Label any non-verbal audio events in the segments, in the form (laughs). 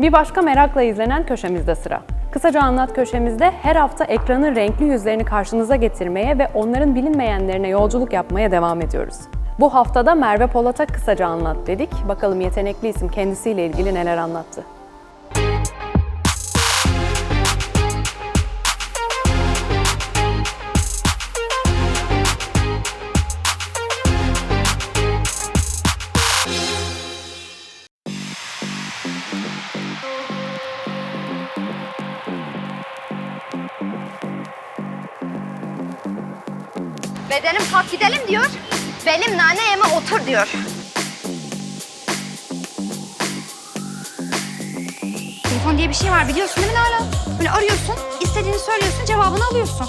Bir başka merakla izlenen köşemizde sıra. Kısaca Anlat köşemizde her hafta ekranın renkli yüzlerini karşınıza getirmeye ve onların bilinmeyenlerine yolculuk yapmaya devam ediyoruz. Bu haftada Merve Polat'a kısaca anlat dedik. Bakalım yetenekli isim kendisiyle ilgili neler anlattı. Bedenim kalk gidelim diyor. Benim nane yeme otur diyor. Telefon diye bir şey var biliyorsun değil mi Nalan? Böyle arıyorsun, istediğini söylüyorsun, cevabını alıyorsun.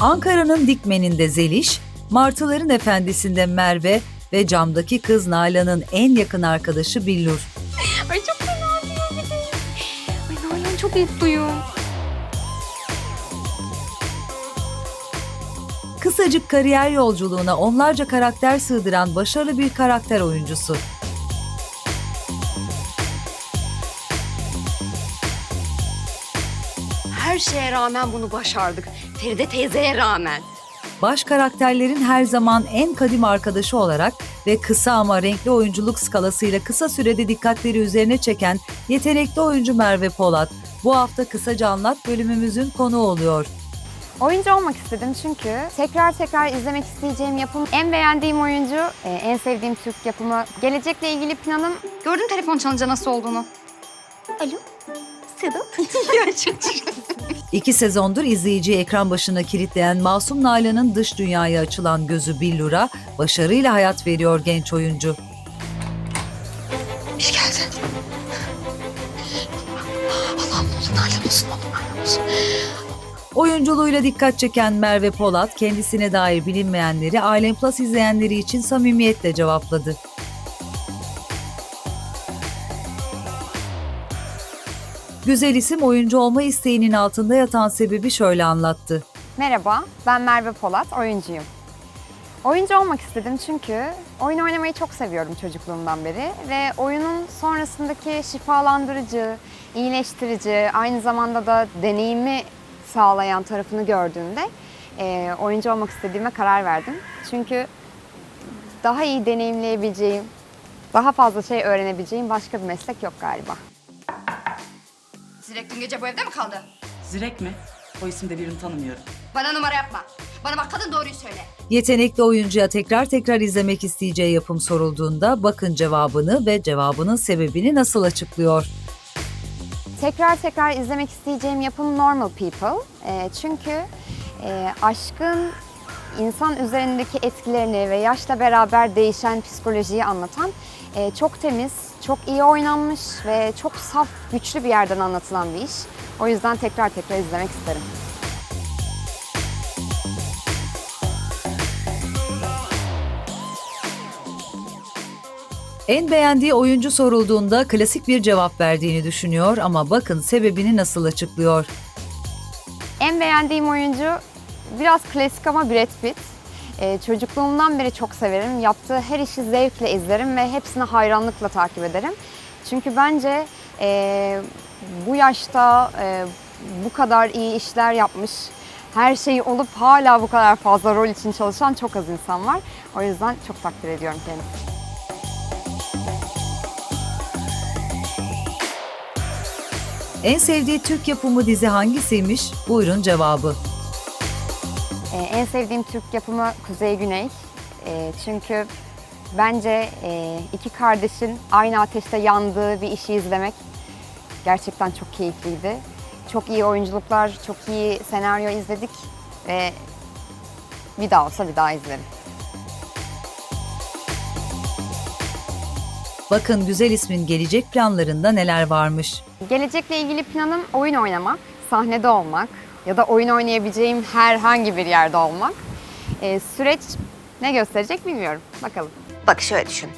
Ankara'nın Dikmen'inde Zeliş, Martıların Efendisi'nde Merve ve camdaki kız Nalan'ın en yakın arkadaşı Billur. Ay çok fena bir. Ay Nalan çok mutluyum. Kısacık kariyer yolculuğuna onlarca karakter sığdıran başarılı bir karakter oyuncusu. Her şeye rağmen bunu başardık. Feride teyzeye rağmen. Baş karakterlerin her zaman en kadim arkadaşı olarak ve kısa ama renkli oyunculuk skalasıyla kısa sürede dikkatleri üzerine çeken yetenekli oyuncu Merve Polat, bu hafta Kısaca Anlat bölümümüzün konuğu oluyor. Oyuncu olmak istedim çünkü tekrar tekrar izlemek isteyeceğim yapım, en beğendiğim oyuncu, e, en sevdiğim Türk yapımı, gelecekle ilgili planım Gördün telefon çalınca nasıl olduğunu. Alo? Sedat? (laughs) İki sezondur izleyiciyi ekran başına kilitleyen Masum Nalan'ın dış dünyaya açılan gözü Billur'a başarıyla hayat veriyor genç oyuncu. Bir geldi. Allah'ım ne olur Nalan olsun, Nalan olsun. Oyunculuğuyla dikkat çeken Merve Polat kendisine dair bilinmeyenleri Alem Plus izleyenleri için samimiyetle cevapladı. Güzel isim oyuncu olma isteğinin altında yatan sebebi şöyle anlattı. Merhaba, ben Merve Polat, oyuncuyum. Oyuncu olmak istedim çünkü oyun oynamayı çok seviyorum çocukluğumdan beri ve oyunun sonrasındaki şifalandırıcı, iyileştirici, aynı zamanda da deneyimi sağlayan tarafını gördüğümde e, oyuncu olmak istediğime karar verdim. Çünkü daha iyi deneyimleyebileceğim, daha fazla şey öğrenebileceğim başka bir meslek yok galiba. Zirek dün gece bu evde mi kaldı? Zirek mi? O isimde birini tanımıyorum. Bana numara yapma. Bana bak kadın doğruyu söyle. Yetenekli oyuncuya tekrar tekrar izlemek isteyeceği yapım sorulduğunda bakın cevabını ve cevabının sebebini nasıl açıklıyor. Tekrar tekrar izlemek isteyeceğim yapım Normal People. Ee, çünkü e, aşkın insan üzerindeki etkilerini ve yaşla beraber değişen psikolojiyi anlatan e, çok temiz, çok iyi oynanmış ve çok saf, güçlü bir yerden anlatılan bir iş. O yüzden tekrar tekrar izlemek isterim. En beğendiği oyuncu sorulduğunda klasik bir cevap verdiğini düşünüyor ama bakın sebebini nasıl açıklıyor. En beğendiğim oyuncu biraz klasik ama Brad Pitt. Ee, çocukluğumdan beri çok severim. Yaptığı her işi zevkle izlerim ve hepsini hayranlıkla takip ederim. Çünkü bence e, bu yaşta e, bu kadar iyi işler yapmış, her şeyi olup hala bu kadar fazla rol için çalışan çok az insan var. O yüzden çok takdir ediyorum kendisini. En sevdiği Türk yapımı dizi hangisiymiş? Buyurun cevabı. Ee, en sevdiğim Türk yapımı Kuzey Güney. Ee, çünkü bence e, iki kardeşin aynı ateşte yandığı bir işi izlemek gerçekten çok keyifliydi. Çok iyi oyunculuklar, çok iyi senaryo izledik ve bir daha olsa bir daha izlerim. Bakın güzel ismin gelecek planlarında neler varmış. Gelecekle ilgili planım oyun oynamak, sahnede olmak ya da oyun oynayabileceğim herhangi bir yerde olmak. Ee, süreç ne gösterecek bilmiyorum. Bakalım. Bak şöyle düşün.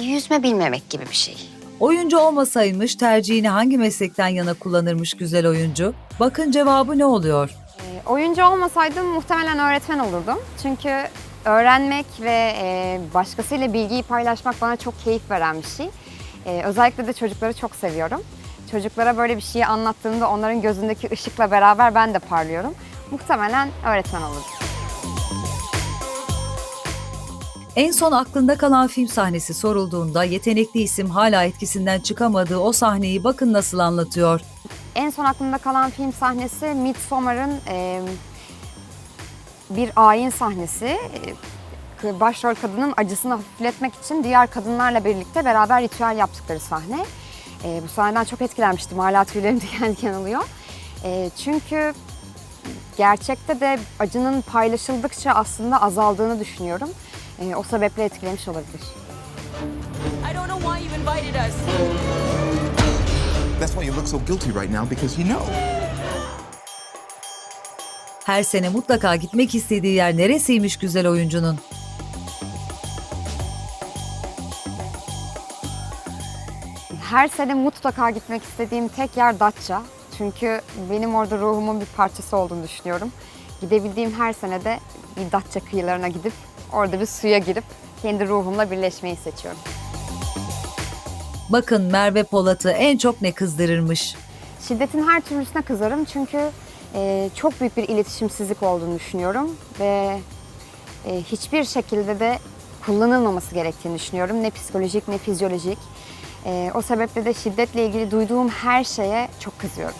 Yüzme bilmemek gibi bir şey. Oyuncu olmasaymış tercihini hangi meslekten yana kullanırmış güzel oyuncu? Bakın cevabı ne oluyor? Ee, Oyuncu olmasaydım muhtemelen öğretmen olurdum. Çünkü öğrenmek ve e, başkasıyla bilgiyi paylaşmak bana çok keyif veren bir şey. Ee, özellikle de çocukları çok seviyorum. Çocuklara böyle bir şeyi anlattığımda onların gözündeki ışıkla beraber ben de parlıyorum. Muhtemelen öğretmen olurdum. En son aklında kalan film sahnesi sorulduğunda yetenekli isim hala etkisinden çıkamadığı o sahneyi bakın nasıl anlatıyor. En son aklımda kalan film sahnesi Midsommar'ın e, bir ayin sahnesi. E, başrol kadının acısını hafifletmek için diğer kadınlarla birlikte beraber ritüel yaptıkları sahne. E, bu sahneden çok etkilenmiştim. Hala tüylerim (laughs) diken diken oluyor. E, çünkü gerçekte de acının paylaşıldıkça aslında azaldığını düşünüyorum. E, o sebeple etkilemiş olabilir. I don't know why you invited us. That's why you look so guilty right now because you know. Her sene mutlaka gitmek istediği yer neresiymiş güzel oyuncunun? Her sene mutlaka gitmek istediğim tek yer Datça. Çünkü benim orada ruhumun bir parçası olduğunu düşünüyorum. Gidebildiğim her sene de bir Datça kıyılarına gidip orada bir suya girip kendi ruhumla birleşmeyi seçiyorum. Bakın Merve Polat'ı en çok ne kızdırırmış. Şiddetin her türlüsüne kızarım çünkü e, çok büyük bir iletişimsizlik olduğunu düşünüyorum ve e, hiçbir şekilde de kullanılmaması gerektiğini düşünüyorum. Ne psikolojik ne fizyolojik. E, o sebeple de şiddetle ilgili duyduğum her şeye çok kızıyorum.